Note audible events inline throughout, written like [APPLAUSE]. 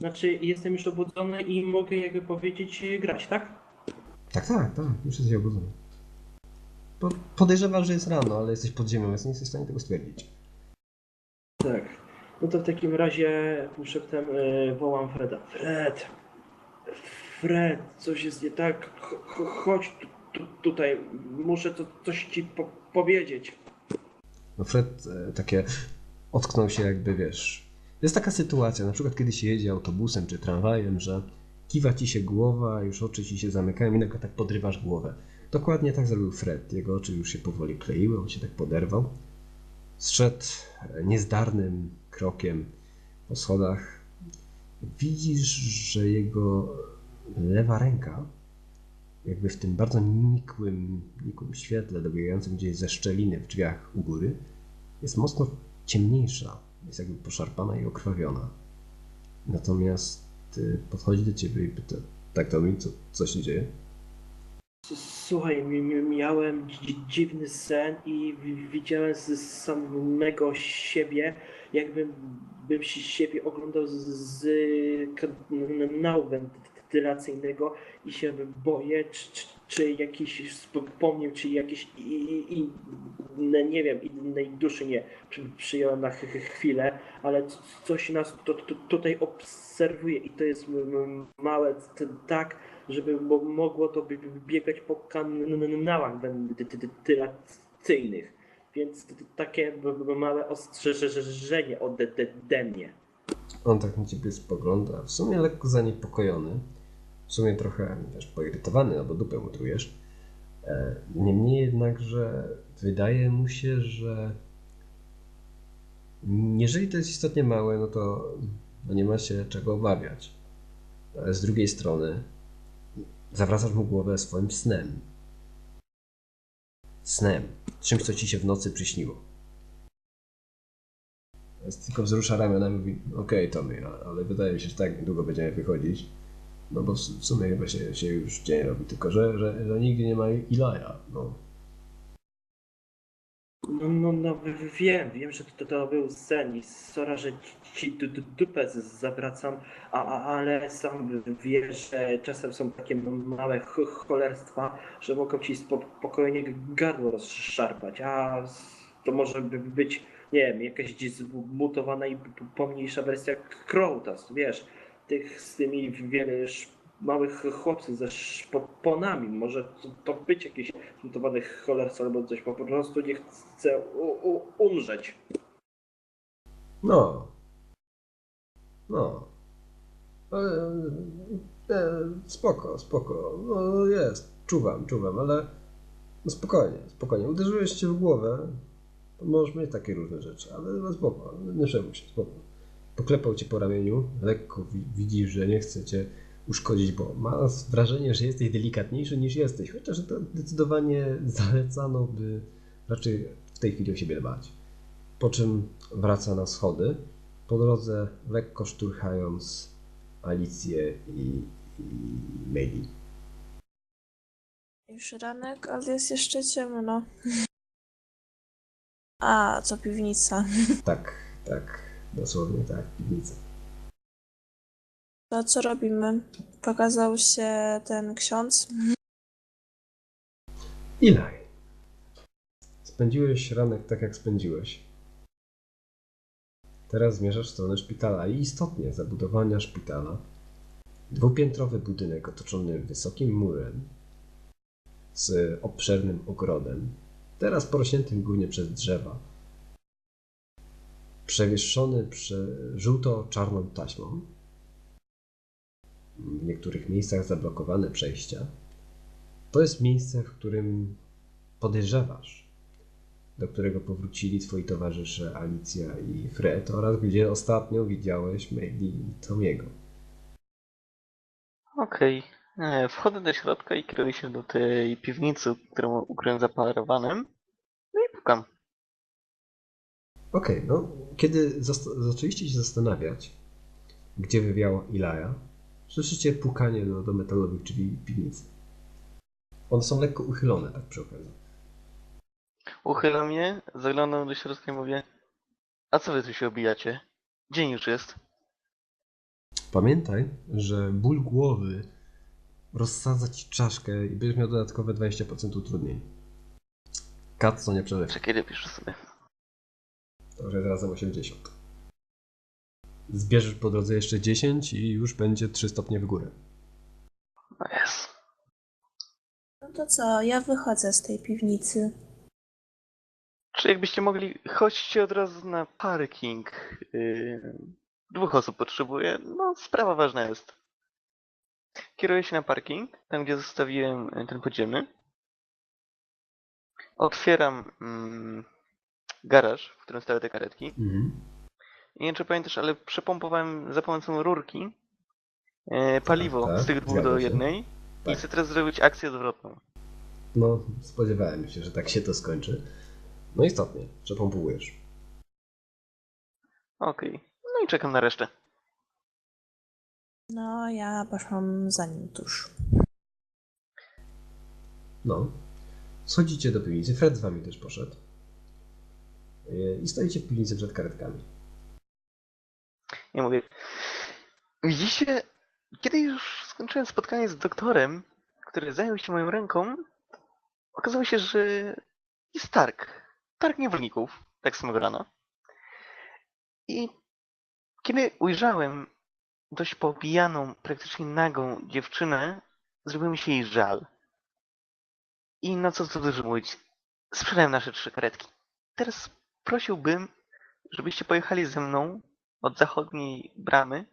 Znaczy, jestem już obudzony i mogę, jakby powiedzieć, grać, tak? Tak, tak, tak, już jesteś obudzony. Po, podejrzewam, że jest rano, ale jesteś pod ziemią, więc nie jesteś w stanie tego stwierdzić. Tak. No to w takim razie szeptem e, wołam Freda. Fred! Fred, coś jest nie tak. Ch- ch- chodź tu, tu, tutaj. Muszę to, coś ci po powiedzieć. No Fred e, takie ocknął się jakby, wiesz... Jest taka sytuacja, na przykład kiedy się jedzie autobusem czy tramwajem, że kiwa ci się głowa, już oczy ci się zamykają i nagle tak podrywasz głowę. Dokładnie tak zrobił Fred. Jego oczy już się powoli kleiły, on się tak poderwał. Zszedł e, niezdarnym krokiem po schodach. Widzisz, że jego lewa ręka, jakby w tym bardzo nikłym, nikłym świetle dobiegającym gdzieś ze szczeliny w drzwiach u góry, jest mocno ciemniejsza. Jest jakby poszarpana i okrwawiona. Natomiast y, podchodzi do ciebie i pyta, tak to mi, co, co się dzieje? Słuchaj, mi- mi- miałem dzi- dziwny sen i wi- widziałem z samego siebie, jakbym bym siebie oglądał z, z wentylacyjnego i się boję, czy, czy, czy jakiś wspomniał, czy jakieś inne, nie wiem, innej duszy nie przy- na ch- ch- chwilę, ale coś nas to, to, tutaj obserwuje i to jest małe tak, żeby mo- mogło to biegać po kanałach wentylacyjnych. Więc takie małe ostrzeżenie ode mnie. On tak na ciebie spogląda, w sumie lekko zaniepokojony, w sumie trochę poirytowany, no bo dupę mu trujesz. E, Niemniej jednak, że wydaje mu się, że jeżeli to jest istotnie małe, no to no nie ma się czego obawiać. Ale z drugiej strony zawracasz mu głowę swoim snem. Snem. Czymś, co ci się w nocy przyśniło. Tylko wzrusza ramionami i mówi, okej Tommy, a- ale wydaje mi się, że tak niedługo będziemy wychodzić. No bo w sumie chyba się, się już dzień robi, tylko że, że, że nigdy nie ma Ilaja. No. No, no, no wiem, wiem, że to, to był sen i sora, że ci du- du- dupę zawracam, a, ale sam wiesz, że czasem są takie małe ch- cholerstwa, że mogą ci spokojnie gardło rozszarpać, a to może by być, nie wiem, jakaś zmutowana i pomniejsza wersja Krautas, wiesz, tych z tymi wiele małych chłopców ze szponami, może to, być jakieś zmutowane cholerstwo albo coś, po prostu nie u, umrzeć. No. No. Ale, e, spoko, spoko. No jest, czuwam, czuwam, ale no spokojnie, spokojnie. Uderzyłeś cię w głowę, możesz mieć takie różne rzeczy, ale no spoko, nie przejmuj się, spoko. Poklepał cię po ramieniu, lekko wi- widzisz, że nie chce cię uszkodzić, bo ma wrażenie, że jesteś delikatniejszy niż jesteś, chociaż to zdecydowanie zalecano by raczej w tej chwili o siebie dbać. Po czym wraca na schody, po drodze lekko szturchając Alicję i, i Meili. Już ranek, ale jest jeszcze ciemno. [LAUGHS] A, co piwnica. Tak, tak, dosłownie tak, piwnica. To co robimy? Pokazał się ten ksiądz. Ilaj. Spędziłeś ranek tak, jak spędziłeś. Teraz zmierzasz w stronę szpitala i istotnie zabudowania szpitala. Dwupiętrowy budynek otoczony wysokim murem z obszernym ogrodem, teraz porośniętym głównie przez drzewa. Przewieszony prze żółto-czarną taśmą. W niektórych miejscach zablokowane przejścia. To jest miejsce, w którym podejrzewasz, do którego powrócili twoi towarzysze Alicja i Fred oraz gdzie ostatnio widziałeś Meili i Tomiego. Okej. E, Wchodzę do środka i kieruję się do tej piwnicy, którą ukryłem zaparowanym. No i pukam. Okej, no, kiedy zaczęliście się zastanawiać, gdzie wywiała Ilaja, słyszycie pukanie do, do metalowych drzwi piwnicy. One są lekko uchylone, tak przy okazji. Uchylam mnie, zaglądam do środka i mówię A co wy tu się obijacie? Dzień już jest. Pamiętaj, że ból głowy rozsadza ci czaszkę i będziesz miał dodatkowe 20% utrudnień. Kat, co nie przeleci. Czekaj, dopiszę sobie. To już jest razem 80. Zbierzesz po drodze jeszcze 10 i już będzie 3 stopnie w górę. No jest. No to co, ja wychodzę z tej piwnicy. Czy jakbyście mogli, chodźcie od razu na parking. Yy, dwóch osób potrzebuję. No, sprawa ważna jest. Kieruję się na parking, tam gdzie zostawiłem ten podziemny. Otwieram mm, garaż, w którym stały te karetki. Mhm. I nie wiem, czy pamiętasz, ale przepompowałem za pomocą rurki e, paliwo tak, z tych dwóch zgadza do jednej. Tak. I chcę teraz zrobić akcję odwrotną. No, spodziewałem się, że tak się to skończy. No istotnie, przepompujesz. Okej. No i czekam na resztę. No, ja poszłam za nim tuż. No. Schodzicie do piwnicy, Fred z wami też poszedł. I stoicie w piwnicy przed karetkami. Ja mówię. Widzicie, kiedy już skończyłem spotkanie z doktorem, który zajął się moją ręką, okazało się, że jest targ. Targ niewolników, tak samego rana. I kiedy ujrzałem dość pobijaną, praktycznie nagą dziewczynę, zrobiło mi się jej żal. I no co tu dużo mówić, sprzedałem nasze trzy karetki. Teraz prosiłbym, żebyście pojechali ze mną od zachodniej bramy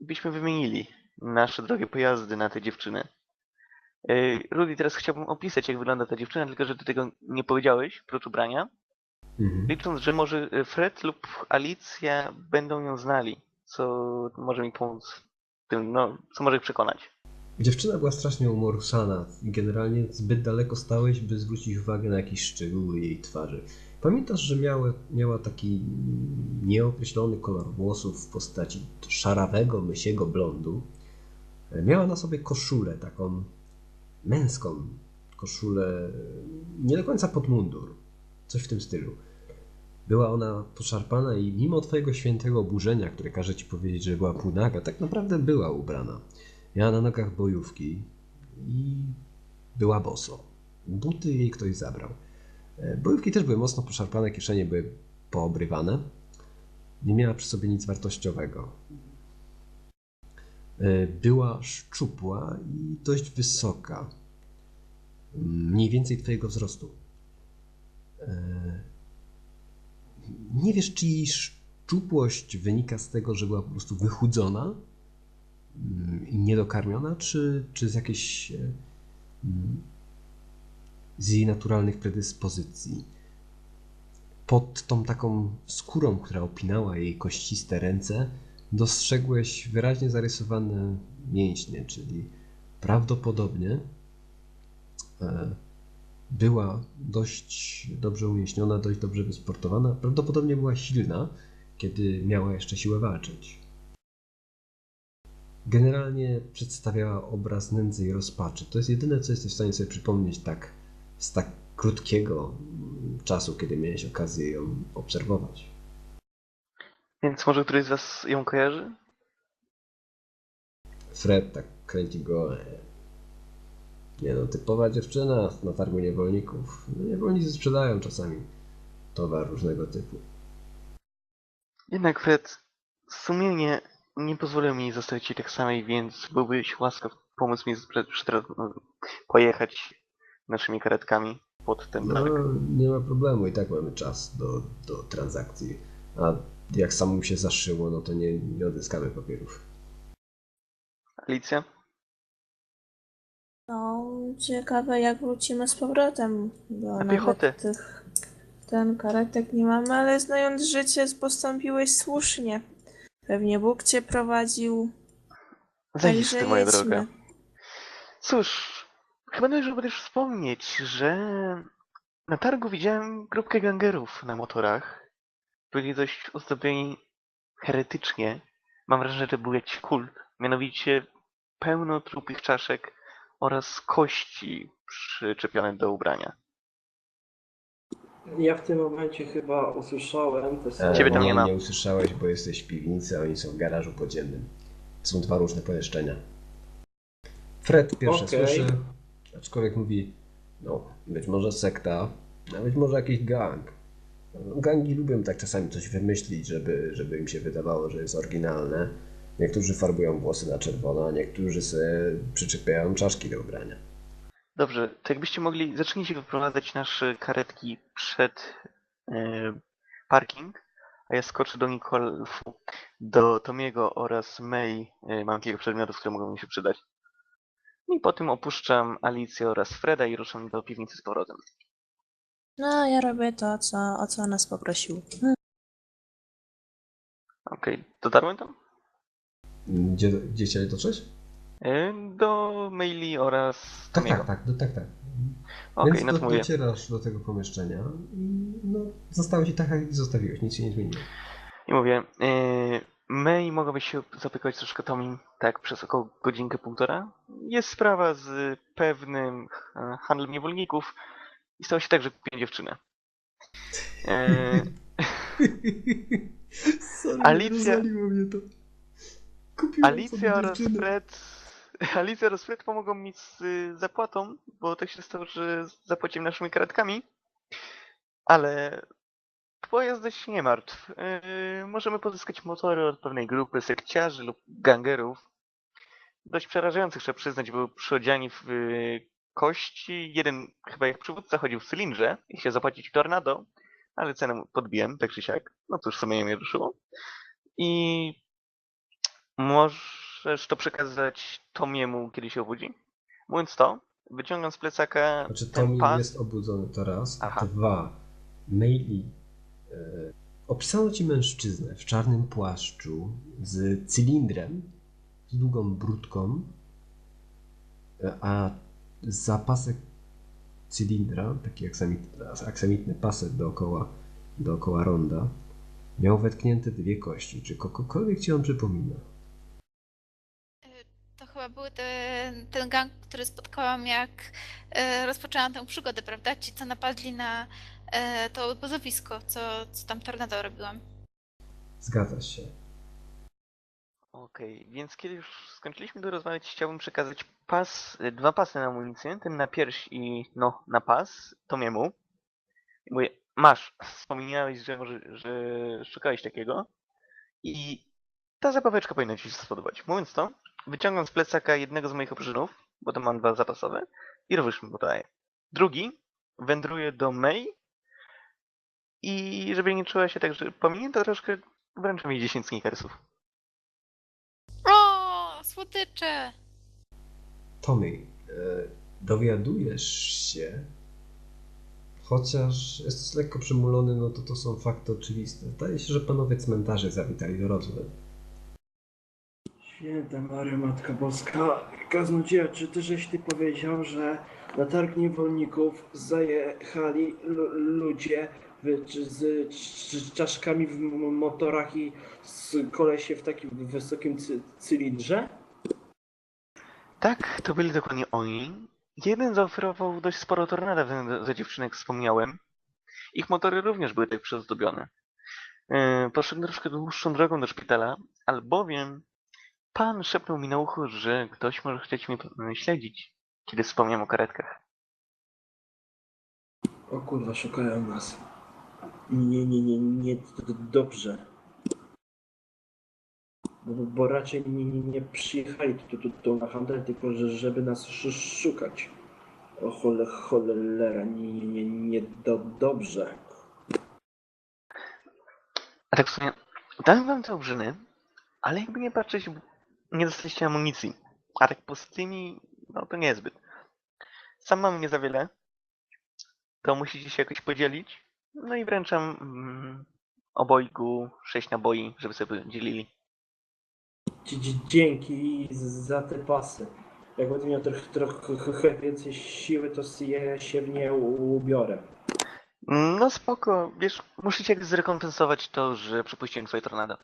i byśmy wymienili nasze drogie pojazdy na tę dziewczynę. Yy, Rudy, teraz chciałbym opisać, jak wygląda ta dziewczyna, tylko że ty tego nie powiedziałeś, prócz ubrania. Mhm. Licząc, że może y, Fred lub Alicja będą ją znali, co może mi pomóc w tym, no, co może ich przekonać. Dziewczyna była strasznie umorusana i generalnie zbyt daleko stałeś, by zwrócić uwagę na jakieś szczegóły jej twarzy. Pamiętasz, że miała, miała taki nieokreślony kolor włosów w postaci szarawego, mysiego blondu. Miała na sobie koszulę, taką męską koszulę, nie do końca pod mundur, coś w tym stylu. Była ona poszarpana i mimo twojego świętego oburzenia, które każe ci powiedzieć, że była półnaga, tak naprawdę była ubrana. Miała na nogach bojówki i była boso. Buty jej ktoś zabrał. E, Bojówki też były mocno poszarpane, kieszenie były poobrywane. Nie miała przy sobie nic wartościowego. E, Była szczupła i dość wysoka. Mniej więcej twojego wzrostu. E, Nie wiesz, czy jej szczupłość wynika z tego, że była po prostu wychudzona mm, i niedokarmiona, czy, czy z jakiejś mm, z jej naturalnych predyspozycji. Pod tą taką skórą, która opinała jej kościste ręce, dostrzegłeś wyraźnie zarysowane mięśnie, czyli prawdopodobnie e, była dość dobrze umięśniona, dość dobrze wysportowana, prawdopodobnie była silna, kiedy miała jeszcze siłę walczyć. Generalnie przedstawiała obraz nędzy i rozpaczy. To jest jedyne, co jesteś w stanie sobie przypomnieć tak z tak krótkiego czasu, kiedy miałeś okazję ją obserwować. Więc może któryś z was ją kojarzy? Fred tak kręci go. Nie no, typowa dziewczyna na targu niewolników. No, Niewolnicy sprzedają czasami towar różnego typu. Jednak Fred, sumienie nie pozwolę mi zostawić ci tak samej, więc byłbyś łaskaw pomóc mi pojechać naszymi karetkami pod ten No, nie ma problemu, i tak mamy czas do, do transakcji. A jak samemu się zaszyło, no to nie, nie odzyskamy papierów. Alicja? No, ciekawe jak wrócimy z powrotem, bo Na nawet piechotę. tych ten karetek nie mamy, ale znając życie postąpiłeś słusznie. Pewnie Bóg cię prowadził. Zajisty, moja droga. Cóż, chyba należy też wspomnieć, że na targu widziałem grupkę gangerów na motorach. Byli dość ozdobieni heretycznie. Mam wrażenie, że to był jakiś kult. Mianowicie pełno trupich czaszek oraz kości przyczepione do ubrania. Ja w tym momencie chyba usłyszałem te Ciebie tam słowa. nie ma. Nie usłyszałeś, bo jesteś w piwnicy, a oni są w garażu podziemnym. Są dwa różne pomieszczenia. Fred pierwsze Okej. słyszy, aczkolwiek mówi, no, być może sekta, a być może jakiś gang. Gangi lubią tak czasami coś wymyślić, żeby, żeby im się wydawało, że jest oryginalne. Niektórzy farbują włosy na czerwono, a niektórzy sobie przyczepiają czaszki do ubrania. Dobrze, to jakbyście mogli, zacznijcie wyprowadzać nasze karetki przed e, parking, a ja skoczę do Nikolfu, do Tomiego oraz May. E, mam kilka przedmiotów, które mogą mi się przydać. I potem opuszczam Alicję oraz Freda i ruszam do piwnicy z powrotem. No, ja robię to, co, o co nas poprosił. Hmm. Okej, dotarłem tam? Gdzie, gdzie chcieli dotrzeć? E, do maili oraz Tak, Tomiego. tak, tak, do, tak, tak. Okej, Więc no do, to mówię. docierasz do tego pomieszczenia i no, zostało ci tak, jak zostawiłeś, nic się nie zmieniło. I mówię, yy, May mogłabyś się zaopiekować troszkę Tomim, tak, przez około godzinkę, półtora. Jest sprawa z pewnym e, handlem niewolników i stało się tak, że kupiłem dziewczynę. E, Sorry, Alicja- mnie to. Kupiłem Alicja oraz dziewczynę. Fred [LAUGHS] Alicja oraz Fred pomogą mi z y, zapłatą, bo tak się stało, że zapłaciłem naszymi karetkami. Ale pojazd się nie martw. Yy, możemy pozyskać motory od pewnej grupy sekciarzy lub gangerów. Dość przerażających, trzeba przyznać, były przyodziani w y, kości. Jeden chyba jak przywódca chodził w cylindrze i chciał zapłacić tornado, ale cenę podbiłem, tak czy siak. No cóż, sobie mnie ruszyło. I Możesz to przekazać Tomiemu, kiedy się obudzi? Mówiąc to, wyciągam z plecaka Znaczy ten Tommy pas. jest obudzony to raz, a Aha. dwa. Maili. E, opisano ci mężczyznę w czarnym płaszczu z cylindrem, z długą brudką, e, a zapasek cylindra, taki aksamitny, pasek dookoła, dookoła ronda, miał wetknięte dwie kości. Czy kogokolwiek ci on przypomina? To chyba był ten, gang, który spotkałam, jak e, rozpoczęłam tę przygodę, prawda? Ci, co napadli na e, to obozowisko, co, co tam tornado robiłam. Zgadza się. Okej, więc kiedy już skończyliśmy to rozmawiać, chciałbym przekazać pas, y, dwa pasy na amunicję, ten na pierś i no na pas, Tomiemu. Mówię, masz, wspomniałeś, że, może, że szukałeś takiego i ta zabaweczka powinna ci się spodobać. Mówiąc to, wyciągam z plecaka jednego z moich oprzynów, bo to mam dwa zapasowe i również mu podaję. Drugi wędruje do May i żeby nie czuła się tak, że pominięta troszkę, wręczę jej 10 sneakersów. O, słodycze! Tommy, e, dowiadujesz się, chociaż jesteś lekko przymulony, no to to są fakty oczywiste. Zdaje się, że panowie cmentarze zawitali do Roswell. Święta Maria Matka Boska, kaznodzieja, czy ty żeś ty powiedział, że na targ niewolników zajechali lu- ludzie z, z czaszkami w motorach i z kolesie w takim wysokim cy, cylindrze? Tak, to byli dokładnie oni. Jeden zaoferował dość sporo tornada, za- za dziewczynek wspomniałem. Ich motory również były tak przyozdobione. Yy, Poszedłem troszkę dłuższą drogą do szpitala, albowiem pan szepnął mi na ucho, że ktoś może chcieć mnie śledzić, kiedy wspomniałem o karetkach. O kurwa, szukają nas. Nie, nie, nie, nie, dobrze. Bo, bo raczej nie, nie, przyjechali tu, tu, tu na handel, tylko że, żeby nas sz, szukać. O chole, cholera, nie, nie, nie, nie do, dobrze. A tak w sumie, dałem wam te obrzyny, ale jakby nie patrzeć, nie dostaliście amunicji. A tak pustymi, no to niezbyt. Sam mam nie za wiele. To musicie się jakoś podzielić. No i wręczam mm, obojgu sześć naboi, żeby sobie dzielili. Dzie- dzie- Dzięki za te pasy. Jak będę miał trochę, trochę więcej siły, to je się w nie u- ubiorę. No spoko, wiesz, musicie zrekompensować to, że przepuściłem swoje tornado.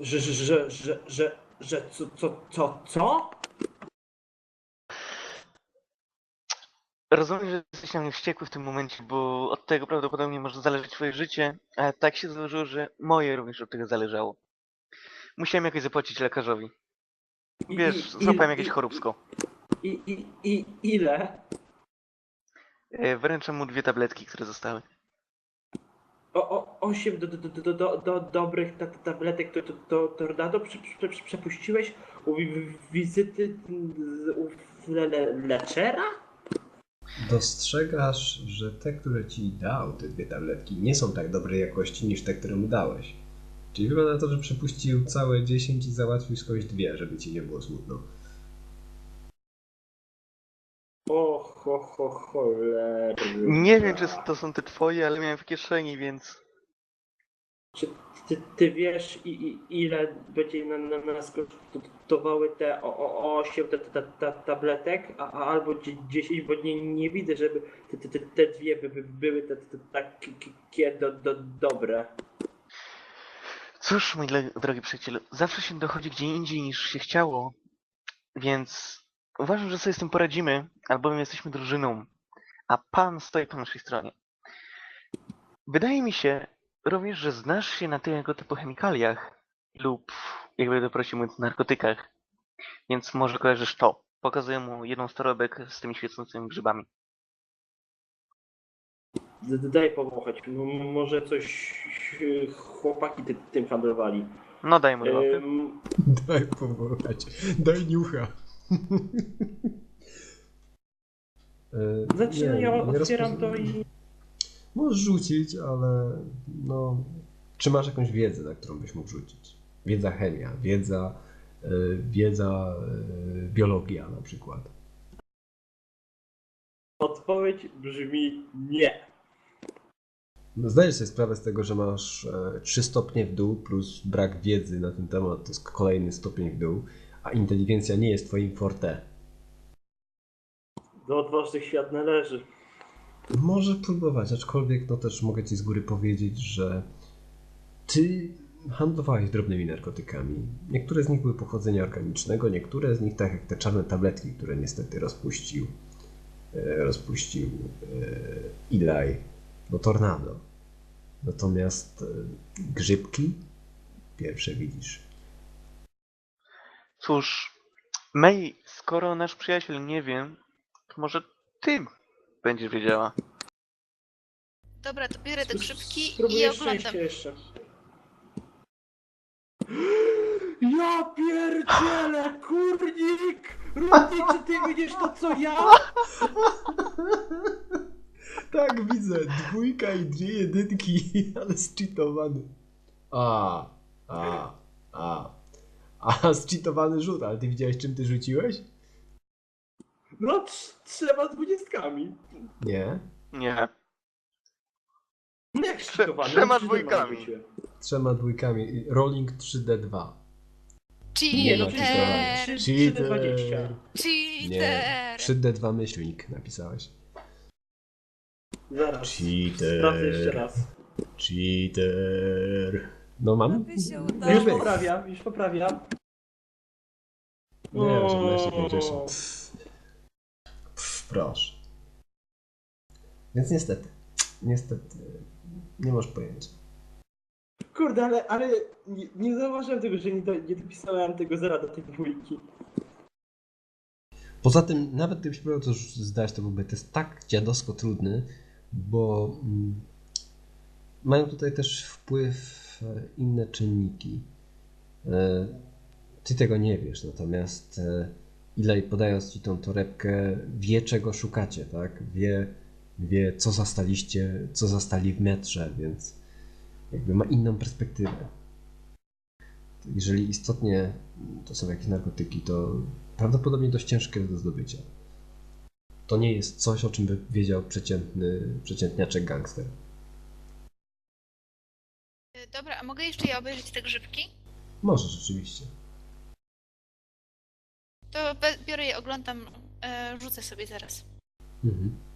Że, że, że, że, że, że co, co, co, co? Rozumiem, że jesteś na mnie wściekły w tym momencie, bo od tego prawdopodobnie może zależeć twoje życie, a tak się złożyło, że moje również od tego zależało. Musiałem jakoś zapłacić lekarzowi. Wiesz, i- złapałem jakieś choróbsko. I, i, i ile? E, Wręczam mu dwie tabletki, które zostały. O, o, osiem do, do, do, do, do, do dobrych ta, ta, tabletek to, to, to Tornado prze, prze, prze, przepuściłeś u wi- wi- wizyty z- u le, le, leczera? Dostrzegasz, że te, które ci dał, te dwie tabletki, nie są tak dobrej jakości niż te, które mu dałeś. Czyli wygląda na to, że przepuścił całe 10 i załatwił skądś dwie, żeby ci nie było smutno. O, ho, ho, cholera. Nie wiem, czy to są te twoje, ale miałem w kieszeni, więc... Czy ty, ty wiesz, i, i, ile będzie na, na, na nas kosztowały te o, o, 8 te, te, te, tabletek, a, a albo dzie- 10, bo nie, nie widzę, żeby te, te, te, dwie by, by były te, te, takie do, do, dobre. Cóż, mój drogi przyjacielu, zawsze się dochodzi gdzie indziej niż się chciało, więc uważam, że sobie z tym poradzimy, albowiem jesteśmy drużyną, a pan stoi po naszej stronie. Wydaje mi się również, że znasz się na tego typu chemikaliach lub, jakby to prosił mówiąc, narkotykach, więc może kojarzysz to. Pokazuję mu jedną z torebek z tymi świecącymi grzybami. D- Daj powąchać, M- może coś chłopaki ty, tym handlowali. No daj mu dwa. Ym, Daj powąchać, daj niucha. E, Zaczynam, nie, ja nie otwieram to i... Możesz rzucić, ale no... Czy masz jakąś wiedzę, na którą byś mógł rzucić? Wiedza chemia, wiedza, e, wiedza e, biologia na przykład. Odpowiedź brzmi nie. No, Zdajesz sobie sprawę z tego, że masz e, 3 stopnie w dół plus brak wiedzy na ten temat, to jest kolejny stopień w dół, a inteligencja nie jest twoim forte. Do odważnych świat należy. Może próbować, aczkolwiek no też mogę ci z góry powiedzieć, że ty handlowałeś drobnymi narkotykami. Niektóre z nich były pochodzenia organicznego, niektóre z nich, tak jak te czarne tabletki, które niestety rozpuścił e, rozpuścił e, Eli, no tornado. Natomiast e, grzybki pierwsze widzisz. Cóż, May, skoro nasz przyjaciel nie wie, to może ty będziesz wiedziała. Dobra, to biorę te grzybki i Spróbuję oglądam. szczęście jeszcze. [GASPS] Ja pierdzielę, kurnik! Rudnik, czy ty widzisz to, co ja? [LAUGHS] Tak, widzę. Dwójka i dwie jedynki, [LAUGHS] ale zcheatowany. A, a, a. A, zcheatowany rzut, ale ty widziałeś czym ty rzuciłeś? No, trz- trzema dwudziestkami. Nie. Nie. No jak Trze- trzema dwójkami. Trzema dwójkami. Rolling 3D2. Nie, no, Cheater! trzy- trzy- trzy- dwadzieścia. Nie. Cheater! 3D2 myślnik napisałeś. Zaraz. Cheater. Sprawdzę jeszcze raz. Cheater. No mam? By się Już udało. poprawiam, już poprawiam. Nie, żebym się nie. Proszę. Więc niestety, niestety, nie masz pojęcia. Kurde, ale, ale nie, nie zauważyłem tego, że nie, do, nie dopisałem tego zera do tej dwójki. Poza tym, nawet gdybyś próbował to już zdać, to byłby test tak dziadowsko trudny, bo mm, mają tutaj też wpływ e, inne czynniki. E, Ty tego nie wiesz, natomiast e, Ilaj podając ci tą torebkę wie czego szukacie, tak? Wie, wie co zastaliście, co zastali w metrze, więc jakby ma inną perspektywę. Jeżeli istotnie to są jakieś narkotyki, to prawdopodobnie dość ciężkie do zdobycia. To nie jest coś, o czym by wiedział przeciętny, przeciętniaczek gangster. Dobra, a mogę jeszcze je obejrzeć te grzybki? Może rzeczywiście. To biorę je, oglądam, e, rzucę sobie zaraz. Mhm.